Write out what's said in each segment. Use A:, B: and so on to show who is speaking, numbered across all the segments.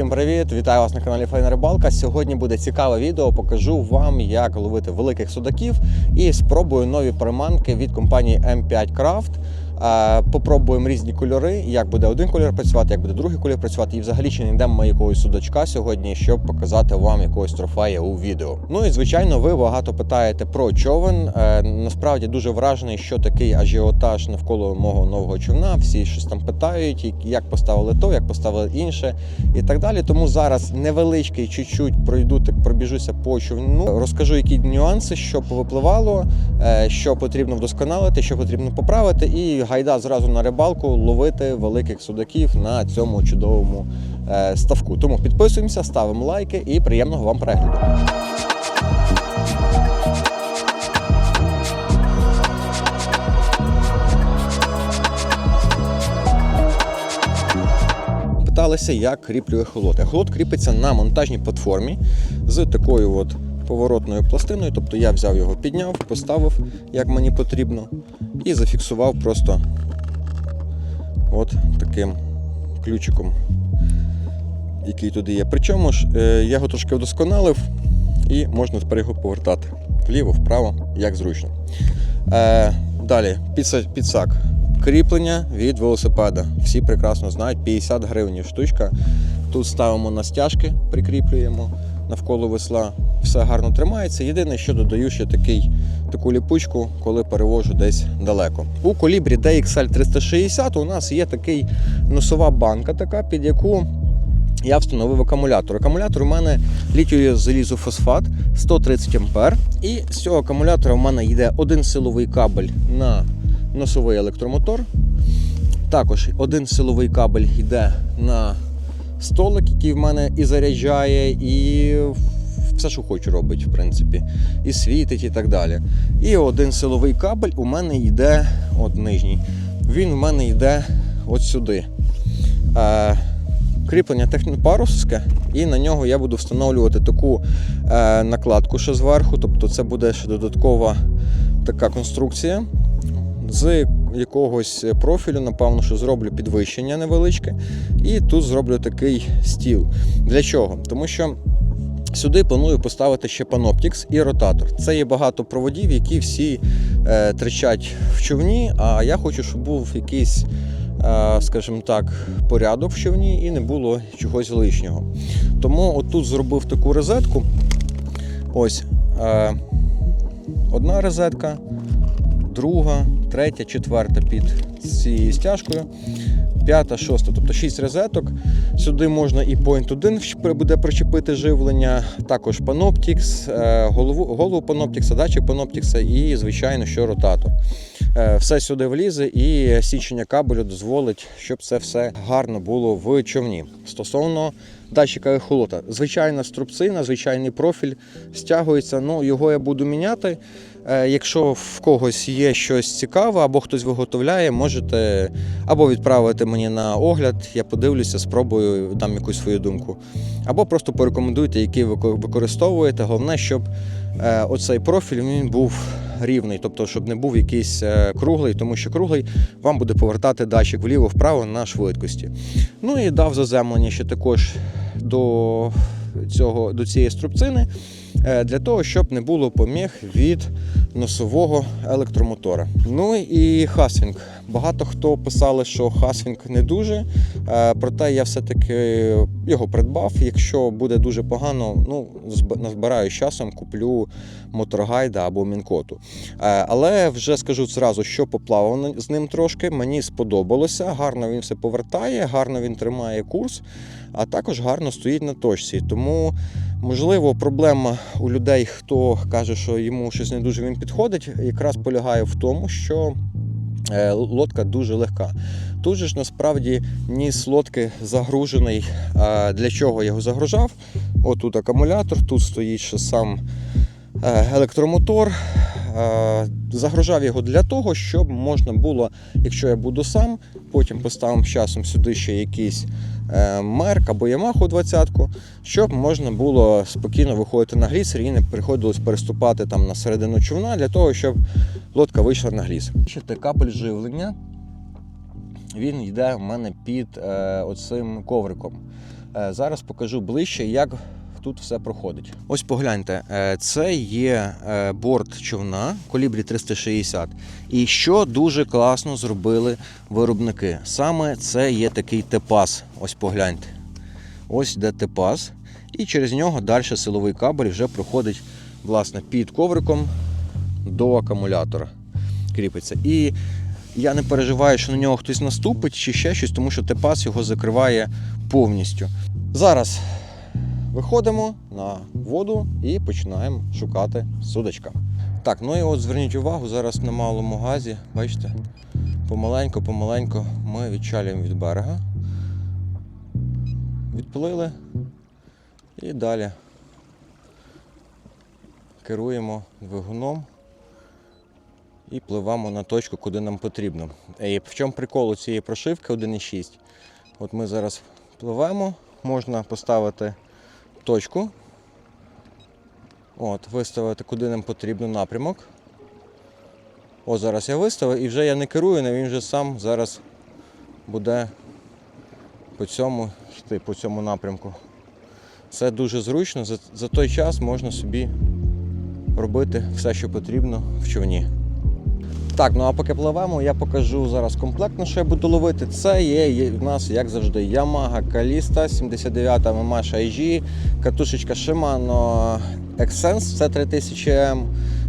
A: всім привіт! Вітаю вас на каналі Файна Рибалка. Сьогодні буде цікаве відео. Покажу вам, як ловити великих судаків і спробую нові приманки від компанії M5 Craft. Попробуємо різні кольори, як буде один кольор працювати, як буде другий кольор працювати. І взагалі чи не йдемо ми якогось судачка сьогодні, щоб показати вам якогось трофея у відео. Ну і звичайно, ви багато питаєте про човен. Е, Насправді дуже вражений, що такий ажіотаж навколо мого нового човна. Всі щось там питають, як- як поставили то, як поставили інше і так далі. Тому зараз невеличкий чуть-чуть пройду, так пробіжуся по човну, розкажу, які нюанси, що повипливало, е, що потрібно вдосконалити, що потрібно поправити, і гайда зразу на рибалку ловити великих судаків на цьому чудовому е, ставку. Тому підписуємося, ставимо лайки і приємного вам перегляду. Питалися, як кріплює холод. Холод кріпиться на монтажній платформі з такою от поворотною пластиною. Тобто я взяв його, підняв, поставив, як мені потрібно, і зафіксував просто от таким ключиком, який туди є. Причому ж е, я його трошки вдосконалив і можна тепер його повертати вліво, вправо, як зручно. Е, далі, підса- підсак. Кріплення від велосипеда. Всі прекрасно знають, 50 гривень штучка. Тут ставимо на стяжки, прикріплюємо навколо весла. Все гарно тримається. Єдине, що додаю ще такий, таку ліпучку, коли перевожу десь далеко. У колібрі DXL 360 у нас є такий носова банка, така, під яку я встановив акумулятор. Акумулятор у мене літію залізофосфат 130 А. І з цього акумулятора в мене йде один силовий кабель на носовий електромотор. Також один силовий кабель йде на столик, який в мене і заряджає, і все, що хочу робить, в принципі, і світить, і так далі. І один силовий кабель у мене йде, от нижній, він у мене йде от сюди. Е, кріплення технопарусське, і на нього я буду встановлювати таку е, накладку ще зверху. Тобто це буде ще додаткова така конструкція з якогось профілю, напевно, що зроблю підвищення невеличке. І тут зроблю такий стіл. Для чого? Тому що. Сюди планую поставити ще паноптікс і ротатор. Це є багато проводів, які всі е, тричать в човні. А я хочу, щоб був якийсь, е, скажімо так, порядок в човні і не було чогось лишнього. Тому отут зробив таку розетку. Ось е, одна розетка, друга, третя, четверта під цією стяжкою. П'ята, шоста, тобто 6 розеток. Сюди можна і Point 1 буде причепити живлення, також Panoptix, е, голову, голову Panoptix, датчик Panoptix і, звичайно, що ротатор. Е, Все сюди влізе і січення кабелю дозволить, щоб це все гарно було в човні. Стосовно датчика ехолота, звичайна струбцина, звичайний профіль стягується. Ну, його я буду міняти. Е, Якщо в когось є щось цікаве або хтось виготовляє, можете або відправити мені на огляд, я подивлюся, спробую дам якусь свою думку. Або просто порекомендуйте, який ви використовуєте. Головне, щоб е, оцей профіль він був рівний, тобто щоб не був якийсь е, круглий, тому що круглий вам буде повертати датчик вліво-вправо на швидкості. Ну і дав заземлення ще також до, цього, до цієї струбцини для того, щоб не було поміг від носового електромотора. Ну і хасвінг. Багато хто писали, що хасвінг не дуже, е, проте я все-таки його придбав. Якщо буде дуже погано, ну назбираю з часом, куплю моторгайда або мінкоту. Е, Але вже скажу зразу, що поплавав з ним трошки. Мені сподобалося. Гарно він все повертає, гарно він тримає курс, а також гарно стоїть на точці. Тому, можливо, проблема у людей, хто каже, що йому щось не дуже він підходить, якраз полягає в тому, що. Е, Лодка дуже легка. Тут же ж насправді ніс лодки загружений. Для чого я його загружав? Отут акумулятор, тут стоїть ще сам е, електромотор. Е, Загружав його для того, щоб можна було, якщо я буду сам, потім поставимо часом сюди ще якийсь е, мерк або Ямаху 20-ку, щоб можна було спокійно виходити на глісер і не приходилось переступати там на середину човна для того, щоб лодка вийшла на гліс. Ще те кабель живлення. Він йде в мене під е, оцим ковриком. Е, Зараз покажу ближче, як тут все проходить. Ось погляньте, е, це є е, борт човна колібрі 360. І що дуже класно зробили виробники. Саме це є такий тепас. Ось погляньте. Ось де тепас. І через нього далі силовий кабель вже проходить власне під ковриком до акумулятора. Кріпиться. І я не переживаю, що на нього хтось наступить чи ще щось, тому що тепас його закриває повністю. Зараз виходимо на воду і починаємо шукати судочка. Так, ну і от зверніть увагу, зараз на малому газі, бачите, помаленьку ми відчалюємо від берега. Відплили і далі керуємо двигуном і пливемо на точку, куди нам потрібно. І в чому прикол у цієї прошивки 1.6? От ми зараз пливемо, можна поставити точку, от, виставити, куди нам потрібно напрямок. О, зараз я виставив і вже я не керую, але він вже сам зараз буде по цьому йти, по цьому напрямку. Це дуже зручно, за, за той час можна собі робити все, що потрібно в човні. Так, ну а поки пливемо, я покажу зараз комплектно, що я буду ловити. Це є, в нас, як завжди, Yamaha Kalista 79 MMH IG, катушечка Shimano Xsense, це 3000M,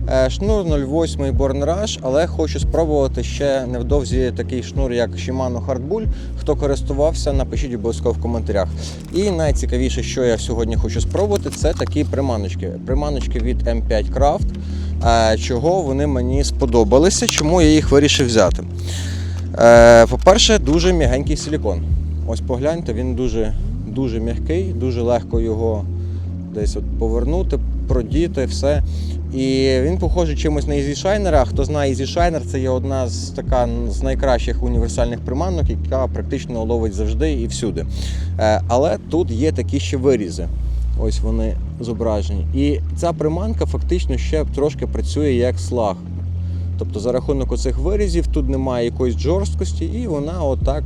A: е, шнур 08 Born Rush, але хочу спробувати ще невдовзі такий шнур, як Shimano Hardbull. Хто користувався, напишіть обов'язково в коментарях. І найцікавіше, що я сьогодні хочу спробувати, це такі приманочки. Приманочки від M5 Craft. Чого вони мені сподобалися, чому я їх вирішив взяти. Е, По-перше, дуже м'ягенький силікон. Ось погляньте, він дуже, дуже м'який, дуже легко його десь от повернути, продіти, все. І він похожий чимось на Easy Shiner. Хто знає Easy Shiner, це є одна з така з найкращих універсальних приманок, яка практично ловить завжди і всюди. Е, Але тут є такі ще вирізи. Ось вони зображені. І ця приманка фактично ще трошки працює як слаг. Тобто за рахунок оцих вирізів тут немає якоїсь жорсткості, і вона отак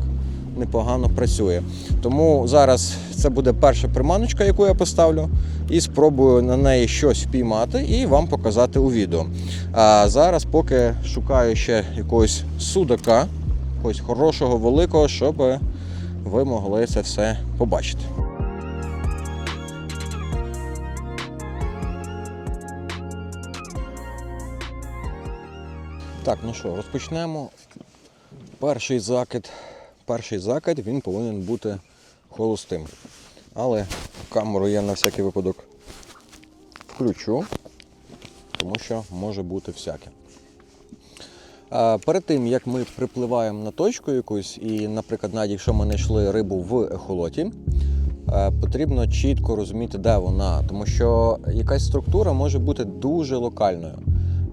A: непогано працює. Тому зараз це буде перша приманочка, яку я поставлю, і спробую на неї щось впіймати і вам показати у відео. А зараз поки шукаю ще якогось судака, якогось хорошого, великого, щоб ви могли це все побачити. Так, ну що, розпочнемо. Перший закид. Перший закид він повинен бути холостим. Але камеру я на всякий випадок включу, тому що може бути всяке. Перед тим, як ми припливаємо на точку якусь, і, наприклад, навіть якщо ми знайшли рибу в ехолоті, е, потрібно чітко розуміти, де вона, тому що якась структура може бути дуже локальною.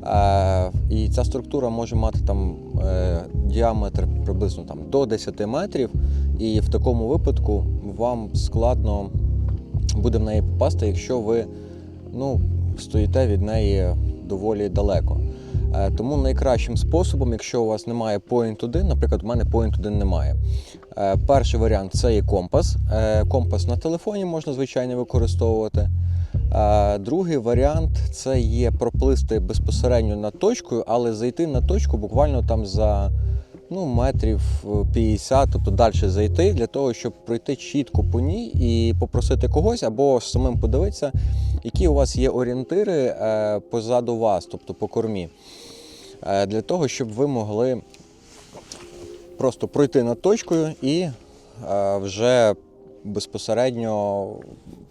A: Е, І ця структура може мати там е, діаметр приблизно там, до 10 метрів, і в такому випадку вам складно буде в неї попасти, якщо ви ну, стоїте від неї доволі далеко. Е, Тому найкращим способом, якщо у вас немає Point 1, наприклад, у мене Point 1 немає. Перший варіант це є компас. Компас на телефоні можна звичайно використовувати. Другий варіант це є проплисти безпосередньо над точкою, але зайти на точку буквально там за ну, метрів 50, тобто далі зайти, для того, щоб пройти чітко по ній і попросити когось або самим подивитися, які у вас є орієнтири е, позаду вас, тобто по кормі, Е, для того, щоб ви могли просто пройти над точкою і е, вже безпосередньо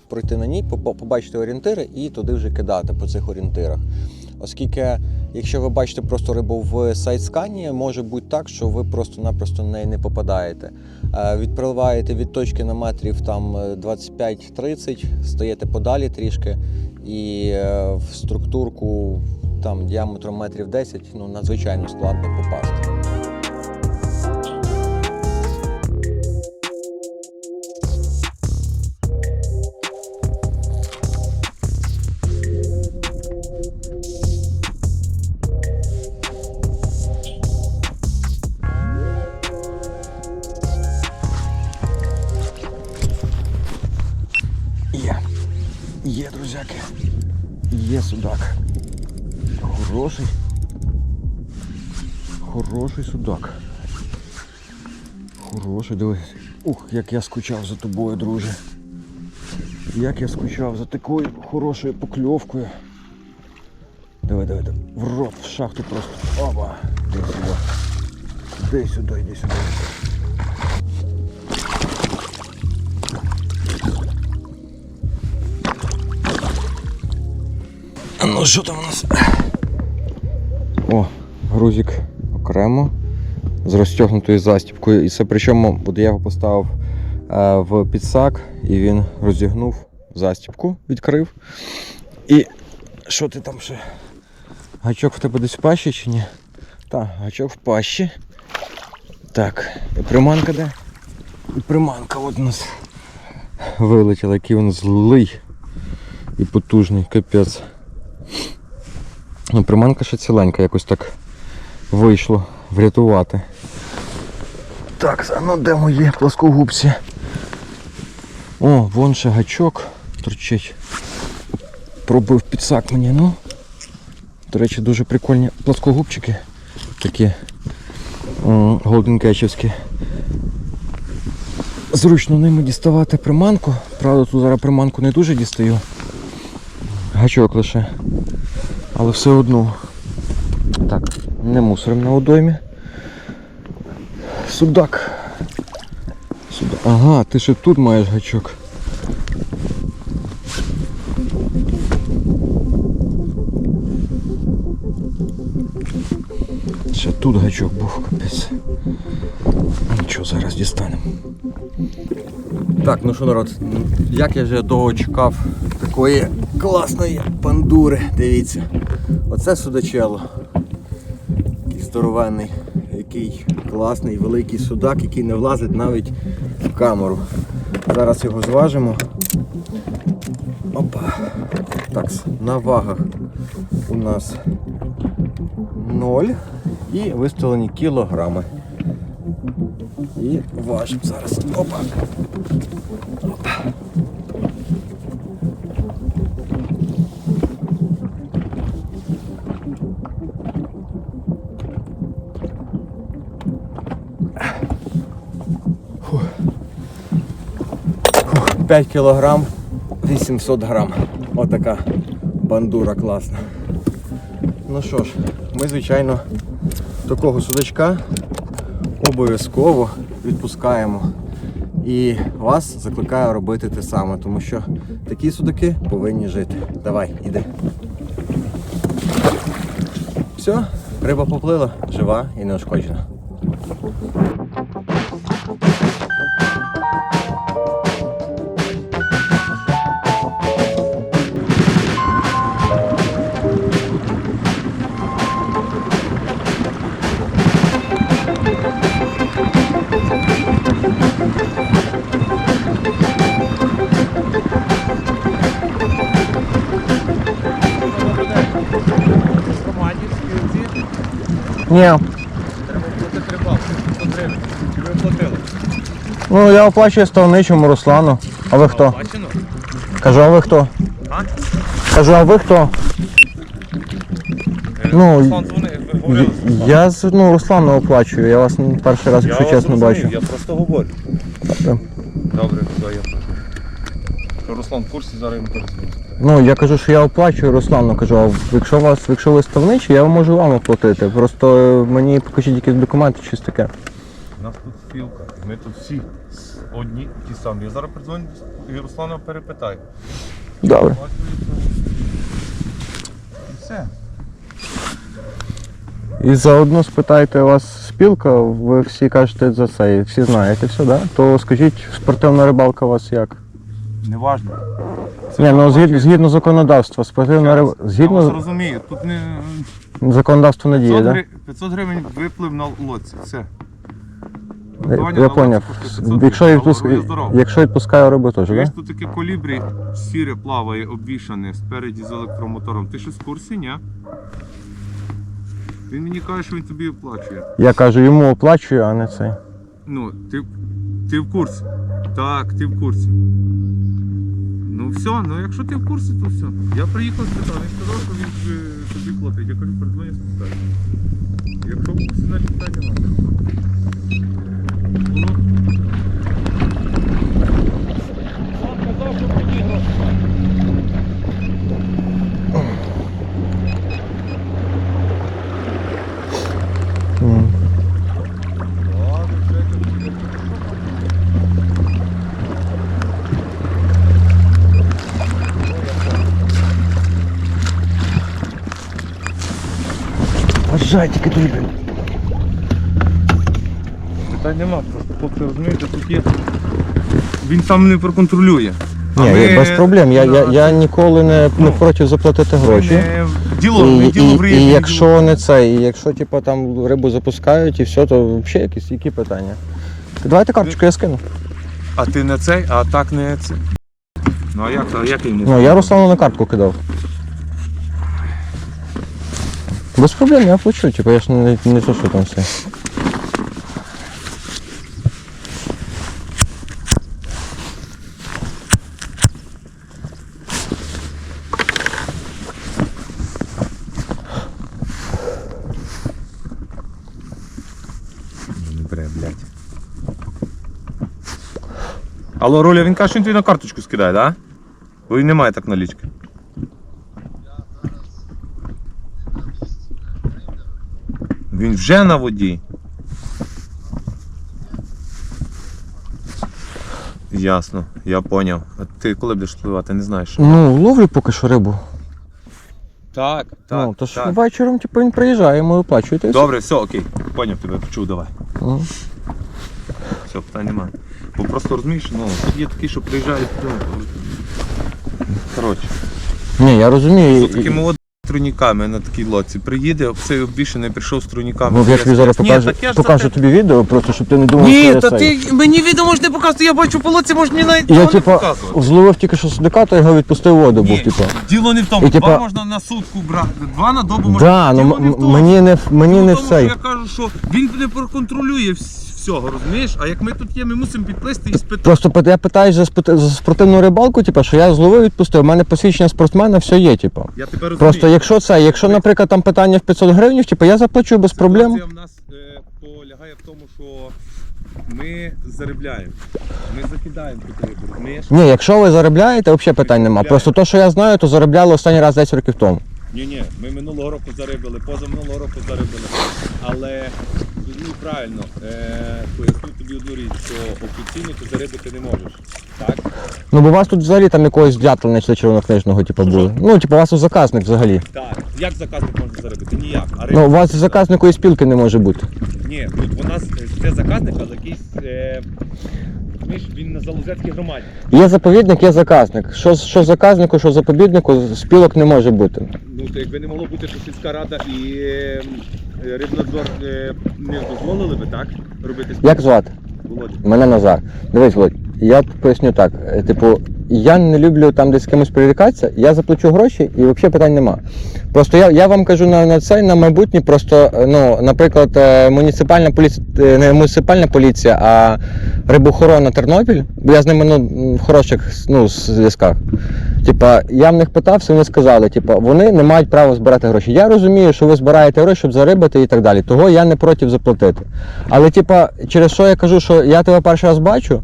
A: пройти на ній, побачити орієнтири і туди вже кидати по цих орієнтирах. Оскільки, якщо ви бачите просто рибу в сайт-скані, може бути так, що ви просто-напросто на неї не попадаєте. Е, Відпливаєте від точки на метрів там е, 25-30, стаєте подалі трішки, і е, в структурку там діаметром метрів 10 ну, надзвичайно складно попасти. Судаки. Є друзяки. Є судак. Хороший. Хороший судак. Хороший, дивись. Ух, як я скучав за тобою, друже. Як я скучав за такою хорошою покльовкою. Давай, давай, давай. В рот, в шахту просто. Оба. Іди сюди. Іди сюди, іди сюди. Що там у нас? О, грузик окремо з розтягнутою застібкою. І це причому буде я його поставив е, в підсак і він розігнув застібку, відкрив. І що ти там ще? Гачок в тебе десь в пащі чи ні? Так, гачок в пащі. Так, і приманка де? І приманка от у нас вилетіла, який він злий і потужний, капець. Ну, приманка ще ціленька, якось так вийшло врятувати. Так, ну де мої плоскогубці? О, вон ще гачок торчить. Пробив підсак мені, ну. До речі, дуже прикольні плоскогубчики. Такі голденкечівські. Зручно ними діставати приманку. Правда, тут зараз приманку не дуже дістаю. Гачок лише. Але все одно. Так, не мусорим на одоймі. Судак. Судак. Ага, ти ще тут маєш гачок. Ще тут гачок був, капець. Нічого, зараз дістанемо. Так, ну що народ, як я вже довго чекав такої класної бандури, дивіться. Оце судачело. Який здоровенний, який класний, великий судак, який не влазить навіть в камеру. Зараз його зважимо. Опа. Так, на вагах у нас 0 і виставлені кілограми. І важимо зараз. Опа. Опа. 5 кілограм 800 грам. Отака бандура класна. Ну що ж, ми звичайно такого судачка обов'язково відпускаємо. І вас закликаю робити те саме, тому що такі судаки повинні жити. Давай, іди. Все, риба поплила, жива і неушкоджена. Ні,
B: треба платити рибалку. 500. Чи ви платили?
A: ну я оплачую ставничому Руслану. А ви хто?
B: Бачено?
A: Кажу, а ви хто?
B: А?
A: Кажу, а ви хто? Ну,
B: Руслан дзвонив, ви говорили з Русланом.
A: Я з ну, Руслану оплачую, я вас перший раз, якщо
B: вас
A: чесно,
B: розумію,
A: бачу.
B: Я просто говорю.
A: Так.
B: Добре, все, я Що Руслан в курсі, зараз йому перезвоню.
A: Ну, я кажу, що я оплачую Руслану, кажу, а якщо вас, якщо ви ставничі, я можу вам оплатити. Просто е, мені покажіть якісь документи, щось таке.
B: У нас тут спілка. Ми тут всі одні ті самі. Я зараз передзвоню і Руслана перепитаю.
A: Добре.
B: І все.
A: І заодно спитайте у вас спілка, ви всі кажете за це, і всі знаєте все, да? То скажіть, спортивна рибалка у вас як?
B: Неважно.
A: Ні, ну згідно, згідно законодавства, спортивна рибалка.
B: Я вас
A: Згідно
B: розумію. Тут не
A: законодавство не діє,
B: 500,
A: так?
B: гри... 500 гривень виплив на лодці. Все.
A: Я поняв.
B: коштує 500
A: Якщо,
B: гривень,
A: відпуск...
B: ви здорові.
A: Якщо відпускаю рибу теж, так?
B: тут таке колібрі сіре плаває обвішане спереді з електромотором. Ти щось в курсі, ні? Він мені каже, що він тобі оплачує.
A: Я кажу, йому оплачую, а не цей.
B: Ну, ти, ти в курсі. Так, ти в курсі. Ну все, ну якщо ти в курсі, то все. Я приїхав спитав, він сказав, що він е, тобі платить. Я кажу, передзвоню спитаю. Якщо в курсі, значить питання немає.
A: Вважай, тільки тобі.
B: Питань нема, просто хлопці розумієте, тут є. Він сам не проконтролює.
A: Ні,
B: ми-
A: без проблем. Я, я,
B: Да.
A: я ніколи не, не
B: Ну,
A: проти заплатити гроші.
B: Не діло,
A: І, і,
B: діло
A: і,
B: рівні,
A: якщо не це, і якщо типу, там рибу запускають і все, то взагалі якісь які питання. Давайте карточку я скину.
B: А ти не цей, а так не цей. Ну а як, а як він не
A: Ну, я Руслану на картку кидав. Без проблем, я плачу, типу, я ж не, не що там все.
B: Блядь. Алло, Роля, він каже, що він тобі на карточку скидає, так? Да? Він немає так налічки. Він вже на воді. Ясно, я поняв. А ти коли будеш впливати, не знаєш?
A: Ну, ловлю поки що рибу.
B: Так, так.
A: ну, то ж вечором, типу, він приїжджає, і все.
B: Добре, все, окей. Поняв тебе, почув, давай.
A: Ну.
B: Все, питань немає. Бо просто розумієш, ну, тут є такі, що приїжджають, ну, коротше,
A: Ні, я розумію.
B: такими от на такій лодці приїде, цей більше не прийшов з труніками.
A: Ну, я тобі зараз
B: Ні,
A: покажу,
B: так я ж
A: покажу
B: те-
A: тобі відео, просто щоб ти не думав, що
B: Ні,
A: я
B: та
A: цей.
B: ти мені відео можеш не показувати, я бачу по лодці, можеш мені навіть
A: Я,
B: того не
A: типа,
B: показувати.
A: зловив тільки що судика, то його відпустив воду, був, типа.
B: діло не в тому,
A: І,
B: два
A: типа-
B: можна на сутку брати, два на добу можна.
A: Да, ну
B: Діло не
A: м-
B: тому.
A: мені не мені
B: Діло
A: не
B: в тому,
A: цей.
B: Я кажу, що він не проконтролює вс- всього, розумієш? А як ми тут є, ми мусимо підплисти і спитати.
A: Просто пит- я питаю за, за спортивну рибалку, типу, що я зловив, відпустив. У мене посвідчення спортсмена, все є, типу.
B: Я тебе розумію.
A: Просто якщо це, якщо, наприклад, там питання в 500 гривень, типу, я заплачу без проблем.
B: Ситуація в нас е, полягає в тому, що ми заробляємо. Ми закидаємо тут рибу, розумієш?
A: Ні, якщо ви заробляєте, взагалі питань нема. Просто то, що я знаю, то заробляли останній раз 10 років тому.
B: Ні, ні, ми минулого року зарибили, позаминулого року зарибили. Але ну, правильно, е, поясню тобі одну річ, що офіційно ти зарибити не можеш. Так?
A: Ну, бо у вас тут взагалі там якогось дятла чи червонокнижного, типу, були. Ну, типу, у вас у заказник взагалі.
B: Так. Як заказник може заробити? Ніяк. А
A: Ну, у
B: вас
A: вас заказнику і спілки не може бути.
B: Ні, тут у нас е, це заказник, але якийсь. Е, розумієш, він на Залузецькій громаді.
A: Є заповідник, є заказник. Що, що заказнику, що заповіднику, спілок не може бути.
B: Ну, то якби не могло бути, що сільська рада і е, е, рибнадзор е, не дозволили би, так? Робити
A: Як звати?
B: Володя.
A: Мене Назар. Дивись, Володь, я поясню так. Е, Типу, я не люблю там десь з кимось прирікатися, я заплачу гроші і взагалі питань нема. Просто я, я вам кажу на, на це на майбутнє, просто, е, ну, наприклад, е, муніципальна поліція, е, не муніципальна поліція, а рибохорона Тернопіль, я з ними ну, в хороших ну, зв'язках. Типа, я в них питався, вони сказали, типа, вони не мають права збирати гроші. Я розумію, що ви збираєте гроші, щоб зарибати і так далі. Того я не проти заплатити. Але, типа, через що я кажу, що я тебе перший раз бачу,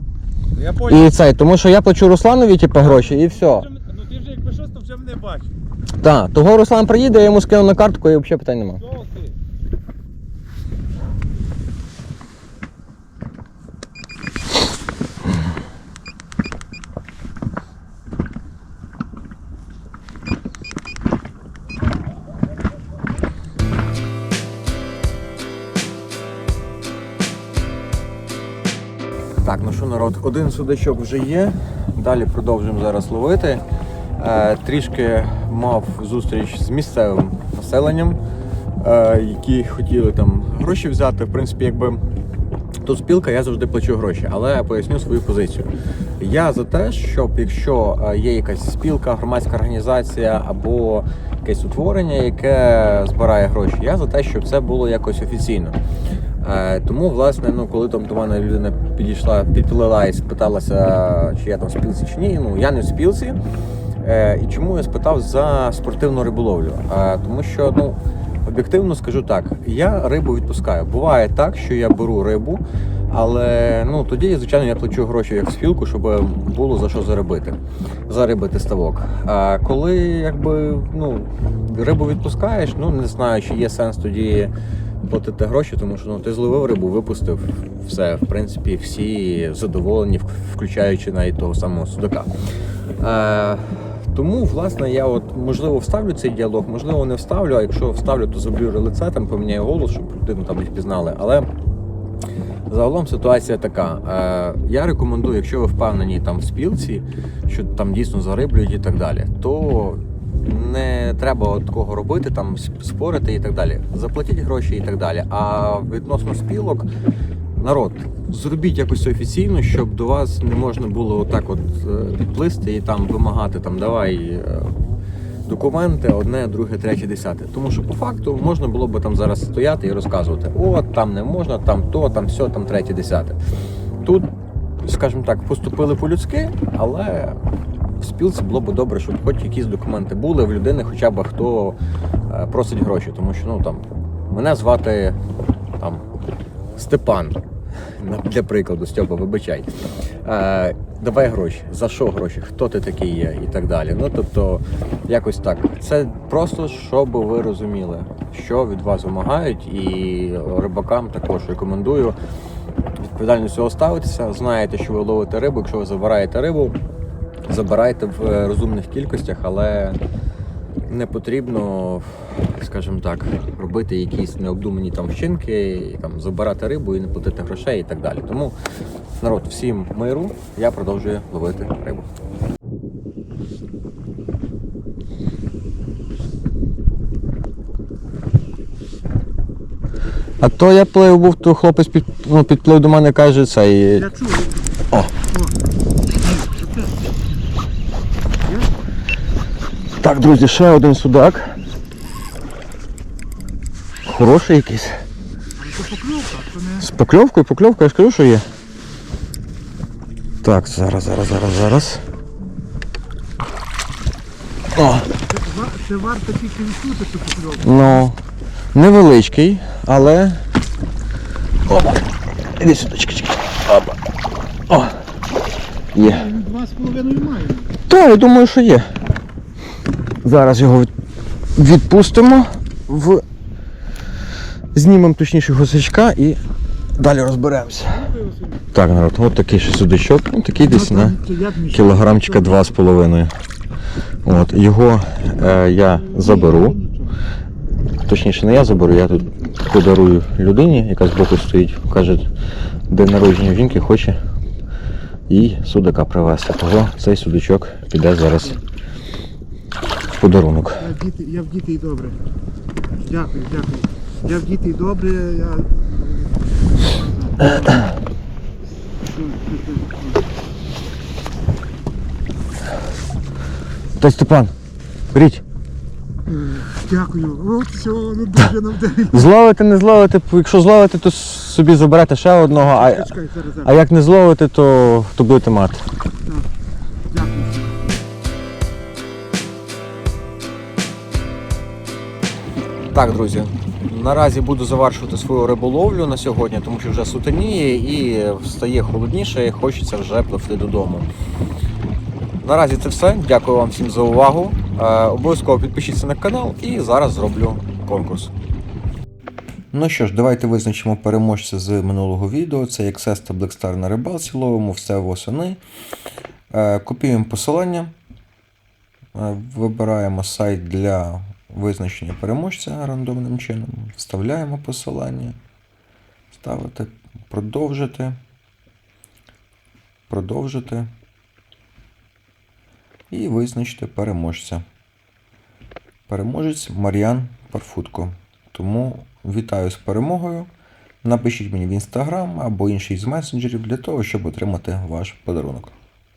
B: Я понял.
A: і цей, тому що я плачу Русланові, типу, гроші, і все.
B: Ну ти вже як щось, то вже мене бачиш.
A: Так, того Руслан приїде, я йому скину на картку і взагалі питань нема.
B: Все окей.
A: Так, ну що, народ, один судачок вже є. Далі продовжуємо зараз ловити. Е, трішки мав зустріч з місцевим населенням, е, які хотіли там гроші взяти. В принципі, якби тут спілка, я завжди плачу гроші, але поясню свою позицію. Я за те, щоб якщо е, є якась спілка, громадська організація або якесь утворення, яке збирає гроші, я за те, щоб це було якось офіційно. Е, тому, власне, ну, коли там до мене людина підійшла, підплила і спиталася, чи я там спілці чи ні, ну я не в спілці. Е, і чому я спитав за спортивну риболовлю? Е, тому що, ну, об'єктивно скажу так, я рибу відпускаю. Буває так, що я беру рибу, але ну, тоді, звичайно, я плачу гроші як в спілку, щоб було за що заробити, зарибити ставок. А коли якби, ну, рибу відпускаєш, ну не знаю, чи є сенс тоді платити гроші, тому що ну, ти зловив рибу, випустив все. В принципі, всі задоволені, включаючи навіть того самого судака. Е, тому, власне, я от можливо вставлю цей діалог, можливо, не вставлю. А якщо вставлю, то зроблю лице, там поміняю голос, щоб людину там не впізнали. Але загалом ситуація така. Е, я рекомендую, якщо ви впевнені там в спілці, що там дійсно зариблюють і так далі, то не треба от такого робити, там спорити і так далі. Заплатіть гроші і так далі. А відносно спілок, народ, зробіть якось офіційно, щоб до вас не можна було отак от е, і там вимагати там давай. е, Документи одне, друге, третє, десяте. Тому що по факту можна було б там зараз стояти і розказувати: о, там не можна, там то, там все, там третє, десяте. Тут, скажімо так, поступили по-людськи, але в спілці було б добре, щоб хоч якісь документи були в людини, хоча б хто е, просить гроші. Тому що ну там мене звати там Степан. Для прикладу, Стьопа, вибачай. Е, давай гроші. За що гроші? Хто ти такий є? І так далі. Ну тобто, якось так. Це просто щоб ви розуміли, що від вас вимагають, і рибакам також рекомендую відповідально цього ставитися. Знаєте, що ви ловите рибу. Якщо ви забираєте рибу, забирайте в е, розумних кількостях, але не потрібно, скажімо так, робити якісь необдумані там вчинки, там забирати рибу і не платити грошей і так далі. Тому народ, всім миру, я продовжую ловити рибу. А то я плив був, то хлопець під, ну, підплив до мене, каже, цей.
C: Я чую.
A: О. Так, друзі, ще один судак. Хороший якийсь. З покльовкою, покльовка, я ж кажу, що є. Так, зараз, зараз, зараз, зараз. О,
C: це, ва- це варто тільки відчути цю покльовку.
A: ну, невеличкий, але. Опа. Іди сюди, чекай, чекай. Опа. О. Є.
C: Два з половиною має.
A: Так, я думаю, що є. Зараз його відпустимо в. Знімемо точніше гусачка і далі розберемося. Так, народ, от такий ще судачок. Ну, такий десь на кілограмчика два з половиною. От, його е, я заберу. Точніше, не я заберу, я тут подарую людині, яка збоку стоїть, каже, день народження жінки хоче їй судака привезти. Того цей судачок піде зараз подарунок.
C: Я в діти, я в діти і добре. Дякую, дякую. Я в діти і добре, я.
A: Та Степан, беріть.
C: Дякую. От все, ну дуже нам дають.
A: Зловите, не зловите, якщо зловите, то собі заберете ще одного, а,
C: Чекай, зараз,
A: а як не зловите, то, то будете мати. Так, друзі, наразі буду завершувати свою риболовлю на сьогодні, тому що вже сутеніє і стає холодніше, і хочеться вже пливти додому. Наразі це все. Дякую вам всім за увагу. Е, обов'язково підпишіться на канал і зараз зроблю конкурс. Ну що ж, давайте визначимо переможця з минулого відео. Це Access та Blackstar на рибалці. Ловимо все восени. Е, Копіюємо посилання. Е, Вибираємо сайт для визначення переможця рандомним чином. Вставляємо посилання. Ставити, продовжити. Продовжити. І визначити переможця. Переможець Мар'ян Парфутко. Тому вітаю з перемогою. Напишіть мені в інстаграм або інший з месенджерів для того, щоб отримати ваш подарунок.